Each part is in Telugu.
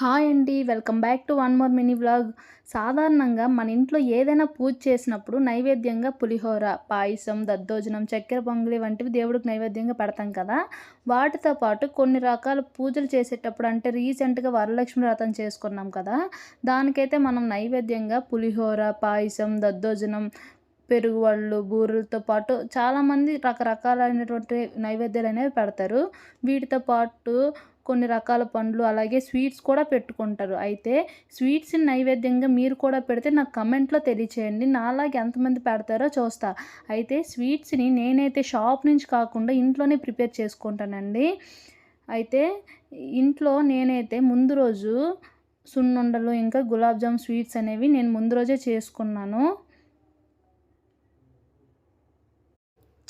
హాయ్ అండి welcome back to one more mini vlog. సాధారణంగా మన ఇంట్లో ఏదైనా పూజ చేసినప్పుడు నైవేద్యంగా పులిహోర పాయసం దద్దోజనం చక్కెర పొంగలి వంటివి దేవుడికి నైవేద్యంగా పెడతాం కదా. వాటితో పాటు కొన్ని రకాల పూజలు చేసేటప్పుడు అంటే రీసెంట్గా వరలక్ష్మి వ్రతం చేసుకున్నాం కదా. దానికైతే మనం నైవేద్యంగా పులిహోర పాయసం దద్దోజనం పెరుగు వాళ్ళు బూరెలతో పాటు చాలామంది రకరకాలైనటువంటి నైవేద్యాలు అనేవి పెడతారు. వీటితో పాటు కొన్ని రకాల పండ్లు అలాగే స్వీట్స్ కూడా పెట్టుకుంటారు. అయితే స్వీట్స్ని నైవేద్యంగా మీరు కూడా పెడితే నాకు కమెంట్లో తెలియచేయండి. నాలాగే ఎంతమంది పెడతారో చూస్తా. అయితే స్వీట్స్ని నేనైతే షాప్ నుంచి కాకుండా ఇంట్లోనే ప్రిపేర్ చేసుకుంటానండి. అయితే ఇంట్లో నేనైతే ముందు రోజు సున్నుండలు ఇంకా గులాబ్ జామ్ స్వీట్స్ అనేవి నేను ముందు రోజే చేసుకున్నాను.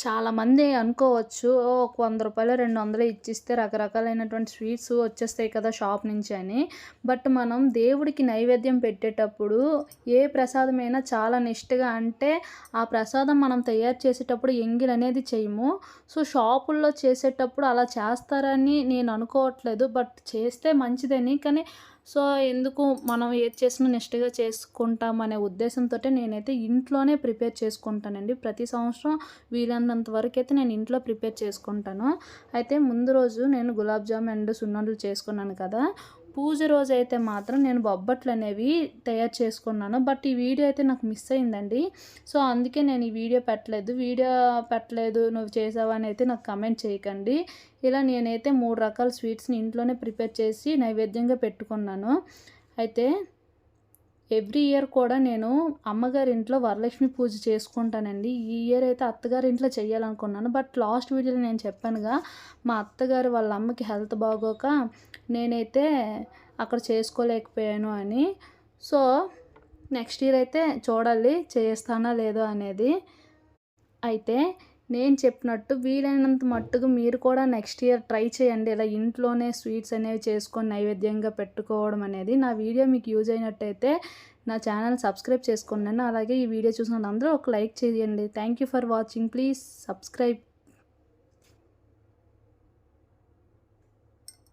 చాలామంది అనుకోవచ్చు. ఒక వంద రూపాయలు రెండు వందలు ఇచ్చిస్తే రకరకాలైనటువంటి స్వీట్స్ వచ్చేస్తాయి కదా షాప్ నుంచి అని. బట్ మనం దేవుడికి నైవేద్యం పెట్టేటప్పుడు ఏ ప్రసాదమైనా చాలా నిష్టగా అంటే ఆ ప్రసాదం మనం తయారు చేసేటప్పుడు ఎంగిల్ అనేది చేయము. సో షాపుల్లో చేసేటప్పుడు అలా చేస్తారని నేను అనుకోవట్లేదు. బట్ చేస్తే మంచిదని. కానీ సో ఎందుకు మనం ఏది చేసినా నిష్టగా చేసుకుంటామనే ఉద్దేశంతో నేనైతే ఇంట్లోనే ప్రిపేర్ చేసుకుంటానండి. ప్రతి సంవత్సరం వీలైనంత వరకు అయితే నేను ఇంట్లో ప్రిపేర్ చేసుకుంటాను. అయితే ముందు రోజు నేను గులాబ్ జామ్ అండ్ సున్నుండలు చేసుకున్నాను కదా పూజ రోజు అయితే మాత్రం నేను బొబ్బట్లు అనేవి తయారు చేసుకున్నాను. బట్ ఈ వీడియో అయితే నాకు మిస్ అయిందండి. సో అందుకే నేను ఈ వీడియో పెట్టలేదు. వీడియో పెట్టలేదు నువ్వు చేసావా అని అయితే నాకు కమెంట్ చేయకండి. ఇలా నేనైతే మూడు రకాల స్వీట్స్ని ఇంట్లోనే ప్రిపేర్ చేసి నైవేద్యంగా పెట్టుకున్నాను. అయితే ఎవ్రీ ఇయర్ కూడా నేను అమ్మగారి ఇంట్లో వరలక్ష్మి పూజ చేసుకుంటానండి. ఈ ఇయర్ అయితే అత్తగారి ఇంట్లో చేయాలనుకున్నాను బట్ లాస్ట్ వీడియోలో నేను చెప్పానుగా మా అత్తగారు వాళ్ళ అమ్మకి హెల్త్ బాగోక నేనైతే అక్కడ చేసుకోలేకపోయాను అని. సో నెక్స్ట్ ఇయర్ అయితే చూడాలి చేస్తానా లేదో అనేది. అయితే నేను చెప్పినట్టు వీలైనంత మట్టుకు మీరు కూడా నెక్స్ట్ ఇయర్ ట్రై చేయండి. ఇలా ఇంట్లోనే స్వీట్స్ అనేవి చేసుకొని నైవేద్యంగా పెట్టుకోవడం అనేది నా వీడియో మీకు యూజ్ అయినట్టయితే నా ఛానల్ సబ్స్క్రైబ్ చేసుకున్నాను అలాగే ఈ వీడియో చూసిన అందరూ ఒక లైక్ చేయండి. Thank you for watching please subscribe